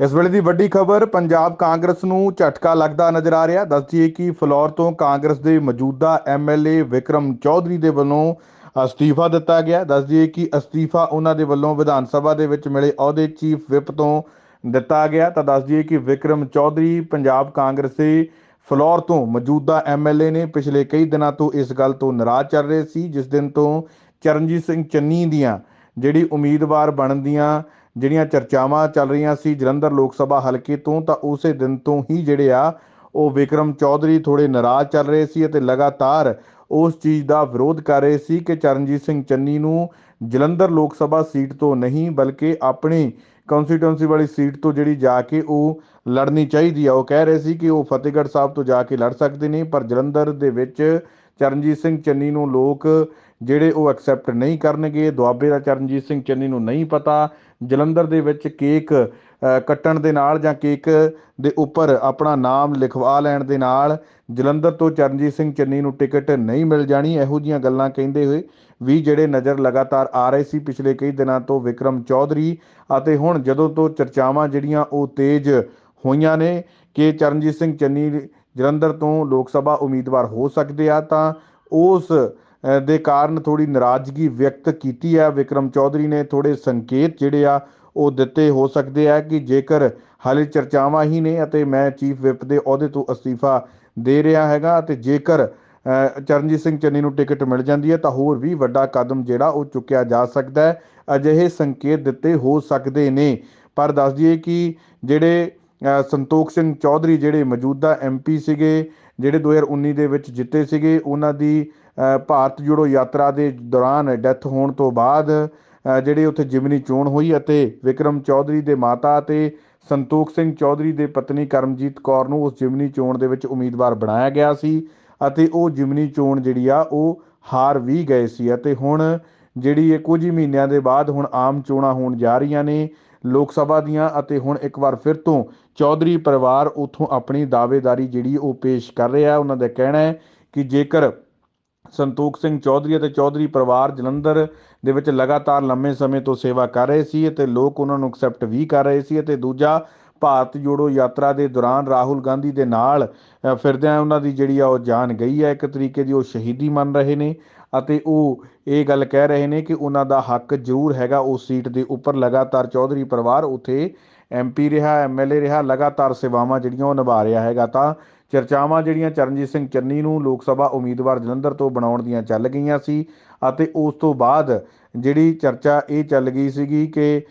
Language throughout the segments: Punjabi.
ਇਸ ਵੇਲੇ ਦੀ ਵੱਡੀ ਖਬਰ, ਪੰਜਾਬ ਕਾਂਗਰਸ ਨੂੰ ਝਟਕਾ ਲੱਗਦਾ ਨਜ਼ਰ ਆ ਰਿਹਾ। ਦੱਸ ਦਈਏ ਕਿ ਫਲੋਰ ਤੋਂ ਕਾਂਗਰਸ ਦੇ ਮੌਜੂਦਾ ਐਮਐਲਏ ਵਿਕਰਮ ਚੌਧਰੀ ਦੇ ਵੱਲੋਂ ਅਸਤੀਫਾ ਦਿੱਤਾ ਗਿਆ। ਦੱਸ ਦਈਏ ਕਿ ਅਸਤੀਫਾ ਉਹਨਾਂ ਦੇ ਵੱਲੋਂ ਵਿਧਾਨ ਸਭਾ ਦੇ ਵਿੱਚ ਮਿਲੇ ਅਹੁਦੇ ਚੀਫ ਵਿਪ ਤੋਂ ਦਿੱਤਾ ਗਿਆ। ਤਾਂ ਦੱਸ ਦਈਏ ਕਿ ਵਿਕਰਮ ਚੌਧਰੀ ਪੰਜਾਬ ਕਾਂਗਰਸ ਦੇ ਫਲੋਰ ਤੋਂ ਮੌਜੂਦਾ ਐਮਐਲਏ ਨੇ ਪਿਛਲੇ ਕਈ ਦਿਨਾਂ ਤੋਂ ਇਸ ਗੱਲ ਤੋਂ ਨਾਰਾਜ਼ ਚੱਲ ਰਹੇ ਸੀ, ਜਿਸ ਦਿਨ ਤੋਂ ਚਰਨਜੀਤ ਸਿੰਘ ਚੰਨੀ ਦੀਆਂ ਜਿਹੜੀ ਉਮੀਦਵਾਰ ਬਣਨ ਦੀਆਂ ਜਿਹੜੀਆਂ ਚਰਚਾਵਾਂ ਚੱਲ ਰਹੀਆਂ ਸੀ ਜਲੰਧਰ ਲੋਕ ਸਭਾ ਹਲਕੇ ਤੋਂ, ਤਾਂ ਉਸੇ ਦਿਨ ਤੋਂ ਹੀ ਜਿਹੜੇ ਆ, ਉਹ ਵਿਕਰਮ ਚੌਧਰੀ ਥੋੜੇ ਨਾਰਾਜ਼ ਚੱਲ ਰਹੇ ਸੀ ਅਤੇ ਲਗਾਤਾਰ ਉਸ ਚੀਜ਼ ਦਾ ਵਿਰੋਧ ਕਰ ਰਹੇ ਸੀ ਕਿ ਚਰਨਜੀਤ ਸਿੰਘ ਚੰਨੀ ਨੂੰ ਜਲੰਧਰ ਲੋਕ ਸਭਾ ਸੀਟ ਤੋਂ ਨਹੀਂ, ਬਲਕਿ ਆਪਣੀ ਕਨਸਟੀਟੂਐਂਸੀ ਵਾਲੀ ਸੀਟ ਤੋਂ ਜਿਹੜੀ ਜਾ ਕੇ ਉਹ ਲੜਨੀ ਚਾਹੀਦੀ ਆ। ਉਹ ਕਹਿ ਰਹੇ ਸੀ ਕਿ ਉਹ ਫਤਿਹਗੜ੍ਹ ਸਾਹਿਬ ਤੋਂ ਜਾ ਕੇ ਲੜ ਸਕਦੇ ਨੇ, ਪਰ ਜਲੰਧਰ ਦੇ ਵਿੱਚ ਚਰਨਜੀਤ ਸਿੰਘ ਚੰਨੀ ਨੂੰ ਲੋਕ ਜਿਹੜੇ ਉਹ ਐਕਸੈਪਟ ਨਹੀਂ ਕਰਨਗੇ। ਦੁਆਬੇ ਦਾ ਚਰਨਜੀਤ ਸਿੰਘ ਚੰਨੀ ਨੂੰ ਨਹੀਂ ਪਤਾ। ਜਲੰਧਰ ਦੇ ਵਿੱਚ ਕੇਕ ਕੱਟਣ ਦੇ ਨਾਲ ਜਾਂ ਕੇਕ ਦੇ ਉੱਪਰ ਆਪਣਾ ਨਾਮ ਲਿਖਵਾ ਲੈਣ ਦੇ ਨਾਲ ਜਲੰਧਰ ਤੋਂ ਚਰਨਜੀਤ ਸਿੰਘ ਚੰਨੀ ਨੂੰ ਟਿਕਟ ਨਹੀਂ ਮਿਲ ਜਾਣੀ। ਇਹੋ ਜੀਆਂ ਗੱਲਾਂ ਕਹਿੰਦੇ ਹੋਏ ਵੀ ਜਿਹੜੇ ਨਜ਼ਰ ਲਗਾਤਾਰ ਆ ਰਹੇ ਸੀ ਪਿਛਲੇ ਕਈ ਦਿਨਾਂ ਤੋਂ ਵਿਕਰਮ ਚੌਧਰੀ ਅਤੇ ਹੁਣ ਜਦੋਂ ਤੋਂ ਚਰਚਾਵਾਂ ਜਿਹੜੀਆਂ ਉਹ ਤੇਜ਼ ਹੋਈਆਂ ਨੇ ਕਿ ਚਰਨਜੀਤ ਸਿੰਘ ਚੰਨੀ ਜਲੰਧਰ ਤੋਂ ਲੋਕ ਸਭਾ ਉਮੀਦਵਾਰ ਹੋ ਸਕਦੇ ਆ ਤਾਂ ਉਸ ਦੇ ਕਾਰਨ ਥੋੜੀ ਨਾਰਾਜ਼ਗੀ ਵਿਅਕਤ ਕੀਤੀ ਹੈ। ਵਿਕਰਮ ਚੌਧਰੀ ਨੇ ਥੋੜੇ ਸੰਕੇਤ ਜਿਹੜੇ ਆ, ਉਹ ਦਿੱਤੇ। ਹੋ ਸਕਦੇ ਆ ਕਿ ਜੇਕਰ ਹਾਲੇ ਚਰਚਾਵਾਂ ਹੀ ਨੇ ਅਤੇ ਮੈਂ ਚੀਫ ਵਿਪ ਦੇ ਅਹੁਦੇ ਤੋਂ ਅਸਤੀਫਾ ਦੇ ਰਿਹਾ ਹੈਗਾ ਅਤੇ ਜੇਕਰ ਚਰਨਜੀਤ ਸਿੰਘ ਚੰਨੀ ਨੂੰ ਟਿਕਟ ਮਿਲ ਜਾਂਦੀ ਹੈ, ਤਾਂ ਹੋਰ ਵੀ ਵੱਡਾ ਕਦਮ ਜਿਹੜਾ, ਉਹ ਚੁੱਕਿਆ ਜਾ ਸਕਦਾ ਹੈ। ਅਜਿਹੇ ਸੰਕੇਤ ਦਿੱਤੇ ਹੋ ਸਕਦੇ ਨੇ। ਪਰ ਦੱਸ ਦਈਏ ਕਿ ਜਿਹੜੇ ਸੰਤੋਖ ਸਿੰਘ ਚੌਧਰੀ ਜਿਹੜੇ ਮੌਜੂਦਾ ਐਮਪੀ ਸੀਗੇ, ਜਿਹੜੇ 2019 ਦੇ ਵਿੱਚ ਜਿੱਤੇ ਸੀਗੇ, ਉਹਨਾਂ ਦੀ ਭਾਰਤ ਜੋੜੋ ਯਾਤਰਾ ਦੇ ਦੌਰਾਨ ਡੈਥ ਹੋਣ ਤੋਂ ਬਾਅਦ ਅ, ਜਿਹੜੀ ਉੱਥੇ ਜਿਮਨੀ ਚੋਣ ਹੋਈ ਅਤੇ ਵਿਕਰਮ ਚੌਧਰੀ ਦੇ ਮਾਤਾ ਅਤੇ ਸੰਤੋਖ ਸਿੰਘ ਚੌਧਰੀ ਦੇ ਪਤਨੀ ਕਰਮਜੀਤ ਕੌਰ ਨੂੰ ਉਸ ਜਿਮਨੀ ਚੋਣ ਦੇ ਵਿੱਚ ਉਮੀਦਵਾਰ ਬਣਾਇਆ ਗਿਆ ਸੀ ਅਤੇ ਉਹ ਜਿਮਨੀ ਚੋਣ ਜਿਹੜੀ ਆ ਉਹ ਹਾਰ ਵੀ ਗਏ ਸੀ ਅਤੇ ਹੁਣ ਜਿਹੜੀ ਇਹ ਕੁਝ ਹੀ ਮਹੀਨਿਆਂ ਦੇ ਬਾਅਦ ਹੁਣ ਆਮ ਚੋਣਾਂ ਹੋਣ ਜਾ ਰਹੀਆਂ ਨੇ ਲੋਕ ਸਭਾ ਦੀਆਂ ਅਤੇ ਹੁਣ ਇੱਕ ਵਾਰ ਫਿਰ ਤੋਂ ਚੌਧਰੀ ਪਰਿਵਾਰ ਉਥੋਂ ਆਪਣੀ ਦਾਅਵੇਦਾਰੀ ਜਿਹੜੀ ਉਹ ਪੇਸ਼ ਕਰ ਰਿਹਾ ਉਹਨਾਂ ਦਾ ਕਹਿਣਾ ਹੈ ਕਿ ਜੇਕਰ ਸੰਤੋਖ ਸਿੰਘ ਚੌਧਰੀ ਅਤੇ ਚੌਧਰੀ ਪਰਿਵਾਰ ਜਲੰਧਰ ਦੇ ਵਿੱਚ ਲਗਾਤਾਰ ਲੰਮੇ ਸਮੇਂ ਤੋਂ ਸੇਵਾ ਕਰ ਰਹੇ ਸੀ ਅਤੇ ਲੋਕ ਉਹਨਾਂ ਨੂੰ ਐਕਸੈਪਟ ਵੀ ਕਰ ਰਹੇ ਸੀ ਅਤੇ ਦੂਜਾ ਭਾਰਤ ਜੋੜੋ ਯਾਤਰਾ ਦੇ ਦੌਰਾਨ ਰਾਹੁਲ ਗਾਂਧੀ ਦੇ ਨਾਲ ਫਿਰਦਿਆਂ ਉਹਨਾਂ ਦੀ ਜਿਹੜੀ ਆ ਉਹ ਜਾਨ ਗਈ ਹੈ, ਇੱਕ ਤਰੀਕੇ ਦੀ ਉਹ ਸ਼ਹੀਦੀ ਮੰਨ ਰਹੇ ਨੇ ਅਤੇ ਉਹ ਇਹ ਗੱਲ ਕਹਿ ਰਹੇ ਨੇ ਕਿ ਉਹਨਾਂ ਦਾ ਹੱਕ ਜ਼ਰੂਰ ਹੈਗਾ ਉਸ ਸੀਟ ਦੇ ਉੱਪਰ। ਲਗਾਤਾਰ ਚੌਧਰੀ ਪਰਿਵਾਰ ਉਥੇ ਐਮਪੀ ਰਿਹਾ ਐਮਐਲਏ ਰਿਹਾ, ਲਗਾਤਾਰ ਸੇਵਾਵਾਂ ਜਿਹੜੀਆਂ ਉਹ ਨਿਭਾ ਰਿਹਾ ਹੈਗਾ ਤਾਂ ਚਰਚਾਵਾਂ ਜਿਹੜੀਆਂ ਚਰਨਜੀਤ ਸਿੰਘ ਚੰਨੀ ਨੂੰ ਲੋਕ ਸਭਾ ਉਮੀਦਵਾਰ ਜਲੰਧਰ ਤੋਂ ਬਣਾਉਣ ਦੀਆਂ ਚੱਲ ਗਈਆਂ ਸੀ ਅਤੇ ਉਸ ਤੋਂ ਬਾਅਦ ਜਿਹੜੀ ਚਰਚਾ ਇਹ ਚੱਲ ਗਈ ਸੀਗੀ ਕਿ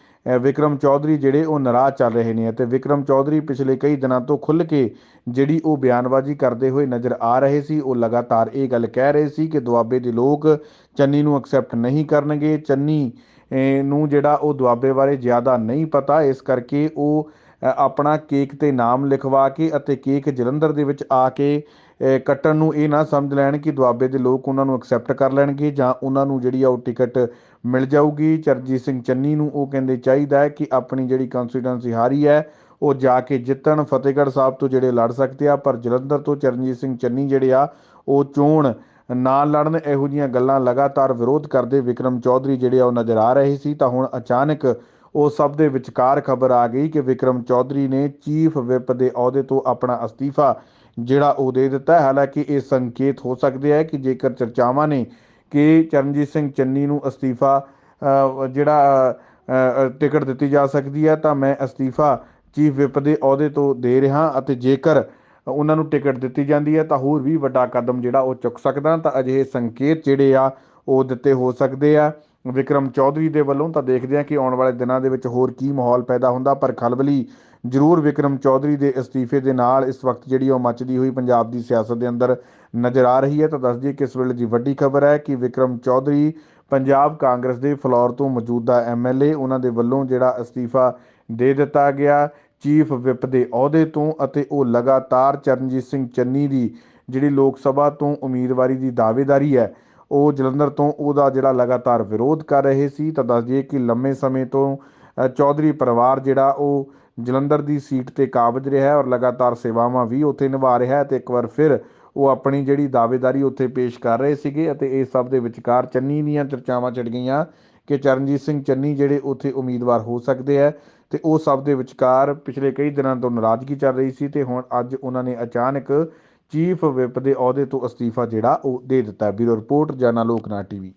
ਵਿਕਰਮ ਚੌਧਰੀ ਜਿਹੜੇ ਉਹ ਨਾਰਾਜ਼ ਚੱਲ ਰਹੇ ਨੇ ਅਤੇ ਵਿਕਰਮ ਚੌਧਰੀ ਪਿਛਲੇ ਕਈ ਦਿਨਾਂ ਤੋਂ ਖੁੱਲ੍ਹ ਕੇ ਜਿਹੜੀ ਉਹ ਬਿਆਨਬਾਜ਼ੀ ਕਰਦੇ ਹੋਏ ਨਜ਼ਰ ਆ ਰਹੇ ਸੀ, ਉਹ ਲਗਾਤਾਰ ਇਹ ਗੱਲ ਕਹਿ ਰਹੇ ਸੀ ਕਿ ਦੁਆਬੇ ਦੇ ਲੋਕ ਚੰਨੀ ਨੂੰ ਐਕਸੈਪਟ ਨਹੀਂ ਕਰਨਗੇ। ਚੰਨੀ ਨੂੰ ਜਿਹੜਾ ਉਹ ਦੁਆਬੇ ਬਾਰੇ ਜ਼ਿਆਦਾ ਨਹੀਂ ਪਤਾ, ਇਸ ਕਰਕੇ ਉਹ ਆਪਣਾ ਕੇਕ ਤੇ ਨਾਮ ਲਿਖਵਾ ਕੇ ਅਤੇ ਕੇਕ ਜਲੰਧਰ ਦੇ ਵਿੱਚ ਆ ਕੇ ਕੱਟਣ ਨੂੰ ਇਹ ਨਾ ਸਮਝ ਲੈਣ ਕਿ ਦੁਆਬੇ ਦੇ ਲੋਕ ਉਹਨਾਂ ਨੂੰ ਐਕਸੈਪਟ ਕਰ ਲੈਣਗੇ ਜਾਂ ਉਹਨਾਂ ਨੂੰ ਜਿਹੜੀ ਆ ਉਹ ਟਿਕਟ ਮਿਲ ਜਾਊਗੀ। ਚਰਜੀਤ ਸਿੰਘ ਚੰਨੀ ਨੂੰ ਉਹ ਕਹਿੰਦੇ ਚਾਹੀਦਾ ਹੈ ਕਿ ਆਪਣੀ ਜਿਹੜੀ ਕਨਸਟੀਟੈਂਸੀ ਹਾਰੀ ਹੈ, ਉਹ ਜਾ ਕੇ ਜਿੱਤਣ। ਫਤਿਹਗੜ੍ਹ ਸਾਹਿਬ ਤੋਂ ਜਿਹੜੇ ਲੜ ਸਕਦੇ ਆ, ਪਰ ਜਲੰਧਰ ਤੋਂ ਚਰਨਜੀਤ ਸਿੰਘ ਚੰਨੀ ਜਿਹੜੇ ਆ, ਉਹ ਚੋਣ ਨਾ ਲੜਨ। ਇਹੋ ਜੀਆਂ ਗੱਲਾਂ ਲਗਾਤਾਰ ਵਿਰੋਧ ਕਰਦੇ ਵਿਕਰਮ ਚੌਧਰੀ ਜਿਹੜੇ ਆ ਉਹ ਨਜ਼ਰ ਆ ਰਹੇ ਸੀ। ਤਾਂ ਹੁਣ ਅਚਾਨਕ ਉਹ ਸਭ ਦੇ ਵਿਚਕਾਰ ਖਬਰ ਆ ਗਈ ਕਿ ਵਿਕਰਮ ਚੌਧਰੀ ਨੇ ਚੀਫ ਵਿਪ ਦੇ ਅਹੁਦੇ ਤੋਂ ਆਪਣਾ ਅਸਤੀਫਾ ਜਿਹੜਾ ਉਹ ਦੇ ਦਿੱਤਾ ਹਾਲਾਂਕਿ ਇਹ ਸੰਕੇਤ ਹੋ ਸਕਦੇ ਹੈ ਕਿ ਜੇਕਰ ਚਰਚਾਵਾਂ ਨੇ ਕਿ ਚਰਨਜੀਤ ਸਿੰਘ ਚੰਨੀ ਨੂੰ ਅਸਤੀਫਾ ਜਿਹੜਾ ਟਿਕਟ ਦਿੱਤੀ ਜਾ ਸਕਦੀ ਹੈ ਤਾਂ ਮੈਂ ਅਸਤੀਫਾ ਚੀਫ ਵਿਪ ਦੇ ਅਹੁਦੇ ਤੋਂ ਦੇ ਰਿਹਾ ਅਤੇ ਜੇਕਰ ਉਹਨਾਂ ਨੂੰ ਟਿਕਟ ਦਿੱਤੀ ਜਾਂਦੀ ਹੈ ਤਾਂ ਹੋਰ ਵੀ ਵੱਡਾ ਕਦਮ ਜਿਹੜਾ ਉਹ ਚੁੱਕ ਸਕਦਾ ਤਾਂ ਅਜਿਹੇ ਸੰਕੇਤ ਜਿਹੜੇ ਆ ਉਹ ਦਿੱਤੇ ਹੋ ਸਕਦੇ ਆ। ਵਿਕਰਮ ਚੌਧਰੀ ਦੇ ਵੱਲੋਂ ਤਾਂ ਦੇਖਦੇ ਹਾਂ ਕਿ ਆਉਣ ਵਾਲੇ ਦਿਨਾਂ ਦੇ ਵਿੱਚ ਹੋਰ ਕੀ ਮਾਹੌਲ ਪੈਦਾ ਹੁੰਦਾ, ਪਰ ਖਲਬਲੀ ਜ਼ਰੂਰ ਵਿਕਰਮ ਚੌਧਰੀ ਦੇ ਅਸਤੀਫੇ ਦੇ ਨਾਲ ਇਸ ਵਕਤ ਜਿਹੜੀ ਉਹ ਮੱਚਦੀ ਹੋਈ ਪੰਜਾਬ ਦੀ ਸਿਆਸਤ ਦੇ ਅੰਦਰ ਨਜ਼ਰ ਆ ਰਹੀ ਹੈ। ਤਾਂ ਦੱਸ ਦਈਏ ਕਿ ਇਸ ਵੇਲੇ ਦੀ ਵੱਡੀ ਖਬਰ ਹੈ ਕਿ ਵਿਕਰਮ ਚੌਧਰੀ ਪੰਜਾਬ ਕਾਂਗਰਸ ਦੇ ਫਲੋਰ ਤੋਂ ਮੌਜੂਦਾ ਐਮਐਲਏ ਉਹਨਾਂ ਦੇ ਵੱਲੋਂ ਜਿਹੜਾ ਅਸਤੀਫਾ ਦੇ ਦਿੱਤਾ ਗਿਆ, ਚੀਫ ਵਿਪ ਦੇ ਅਹੁਦੇ ਤੋਂ ਅਤੇ ਉਹ ਲਗਾਤਾਰ ਚਰਨਜੀਤ ਸਿੰਘ ਚੰਨੀ ਦੀ ਜਿਹੜੀ ਲੋਕ ਸਭਾ ਤੋਂ ਉਮੀਦਵਾਰੀ ਦੀ ਦਾਅਵੇਦਾਰੀ ਹੈ ਉਹ ਜਲੰਧਰ ਤੋਂ ਉਹਦਾ ਜਿਹੜਾ ਲਗਾਤਾਰ ਵਿਰੋਧ ਕਰ ਰਹੇ ਸੀ, ਤਾਂ ਦੱਸ ਦਈਏ ਕਿ ਲੰਮੇ ਸਮੇਂ ਤੋਂ ਚੌਧਰੀ ਪਰਿਵਾਰ ਜਿਹੜਾ ਉਹ ਜਲੰਧਰ ਦੀ ਸੀਟ ਤੇ ਕਾਬਜ ਰਿਹਾ ਔਰ ਲਗਾਤਾਰ ਸੇਵਾਵਾਂ ਵੀ ਉੱਥੇ ਨਿਭਾ ਰਿਹਾ ਹੈ ਤੇ ਇੱਕ ਵਾਰ ਫਿਰ ਉਹ ਆਪਣੀ ਜਿਹੜੀ ਦਾਅਵੇਦਾਰੀ ਉੱਥੇ ਪੇਸ਼ ਕਰ ਰਹੇ ਸੀਗੇ ਅਤੇ ਇਹ ਸਭ ਦੇ ਵਿਚਕਾਰ ਚੰਨੀ ਦੀਆਂ ਚਰਚਾਵਾਂ ਛਿੜ ਗਈਆਂ ਕਿ ਚਰਨਜੀਤ ਸਿੰਘ ਚੰਨੀ ਜਿਹੜੇ ਉੱਥੇ ਉਮੀਦਵਾਰ ਹੋ ਸਕਦੇ ਹੈ ਤੇ ਉਹ ਸਭ ਦੇ ਵਿਚਕਾਰ ਪਿਛਲੇ ਕਈ ਦਿਨਾਂ ਤੋਂ ਨਾਰਾਜ਼ਗੀ ਚੱਲ ਰਹੀ ਸੀ ਤੇ ਹੁਣ ਅੱਜ ਉਹਨਾਂ ਨੇ ਅਚਾਨਕ ਚੀਫ ਵਿਪ ਦੇ ਅਹੁਦੇ ਤੋਂ ਅਸਤੀਫਾ ਜਿਹੜਾ ਉਹ ਦੇ ਦਿੱਤਾ ਬਿਊਰੋ ਰਿਪੋਰਟ ਜਾਨਾ ਲੋਕਨਾਥ ਟੀਵੀ।